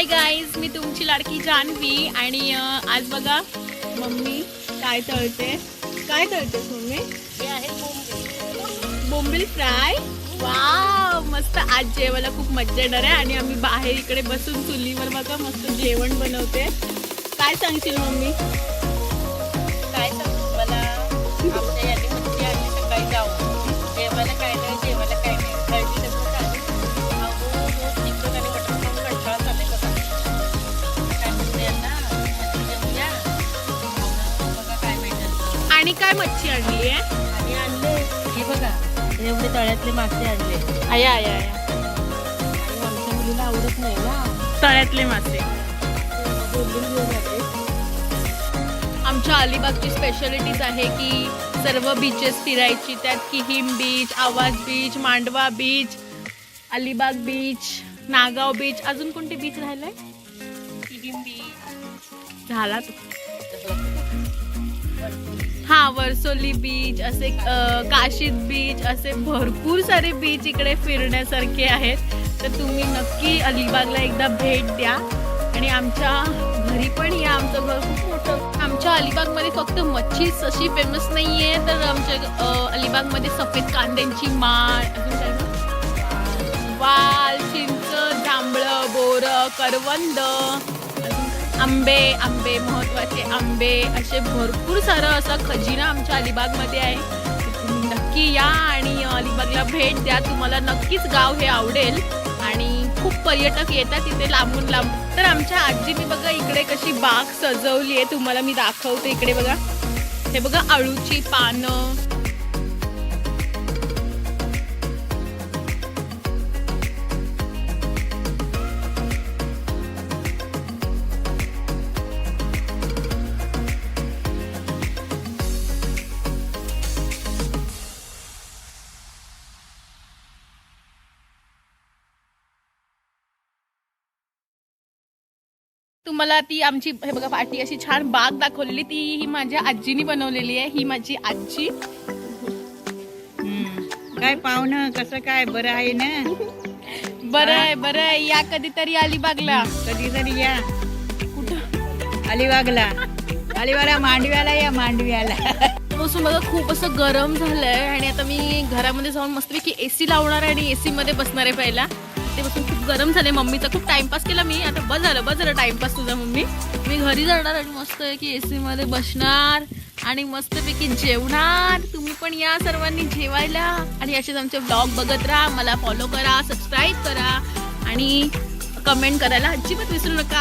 Hi guys मी तुमची लाडकी जान्हवी आणि आज बघा मम्मी काय तळते? काय तळतेस मम्मी? बोंबील. फ्राय? वा मस्त. आज जेवायला खूप मज्जा येणार आहे आणि आम्ही बाहेर इकडे बसून चुलीवर बघा मस्त जेवण बनवते. काय सांगशील मम्मी? काय सांगू? मला आणि काय मच्छी आणली आहे? आणि आणले. हे बघा एवढे तळ्यातले मासे आणले. आया आया आया. आणि आमच्या मुलीला आवडत नाही ना. तळ्यातले मासे. बोलून घेऊन आले आमच्या अलिबागची स्पेशालिटीज आहे की सर्व बीचेस फिरायची त्यात Kihim beach Awas beach Mandwa beach Alibag beach Nagaon beach अजून कोणते बीच राहिलाय? किहिंबी झाला तो. हा वर्सोली बीच असे काशीद बीच असे भरपूर सारे बीच इकडे फिरण्यासारखे आहेत. तर तुम्ही नक्की अलिबागला एकदा भेट द्या. आणि आमच्या घरी पण या आमचं घर खूप मोठं. आमच्या अलिबागमध्ये फक्त मच्छीच अशी फेमस नाही आहे तर आमच्या अलिबागमध्ये सफेद कांद्यांची माळ वाल चिंच जांभळं बोरं करवंद अजून आंबे आंबे महत्त्वाचे आंबे असे भरपूर सारं असं खजिना आमच्या अलिबागमध्ये आहे. नक्की या आणि अलिबागला भेट द्या. तुम्हाला नक्कीच गाव हे आवडेल. आणि खूप पर्यटक येतात तिथे लांबून लांब. तर आमच्या आजीने बघा इकडे कशी बाग सजवली आहे. तुम्हाला मी दाखवते इकडे बघा. हे बघा अळूची पानं तुम्हाला ती आमची हे बघा पाठी अशी छान बाग दाखवलेली. ती ही माझ्या आजीनी बनवलेली आहे. ही माझी आजी. काय पाहुणं कसं काय? बरं आहे ना? बरं आहे बरं आहे. या कधीतरी अलिबागला कधीतरी या. कुठं? अलिबागला अलिबागला मांडव्याला या मांडव्याला. पासून बघा खूप असं गरम झालंय. आणि आता मी घरामध्ये जाऊन मस्तपैकी एसी लावणार आहे आणि एसी मध्ये बसणार आहे पहिला. ते बसून खूप गरम झाले मम्मीचा. खूप टाइमपास केला मी. आता बस झालं बस झालं टाइमपास तुझा मम्मी. मी घरी जाणार आणि मस्त आहे की एसीमध्ये बसणार आणि मस्तपैकी जेवणार. तुम्ही पण या सर्वांनी जेवायला. आणि असेच आमचे ब्लॉग बघत राहा मला फॉलो करा सबस्क्राईब करा आणि कमेंट करायला अजिबात विसरू नका.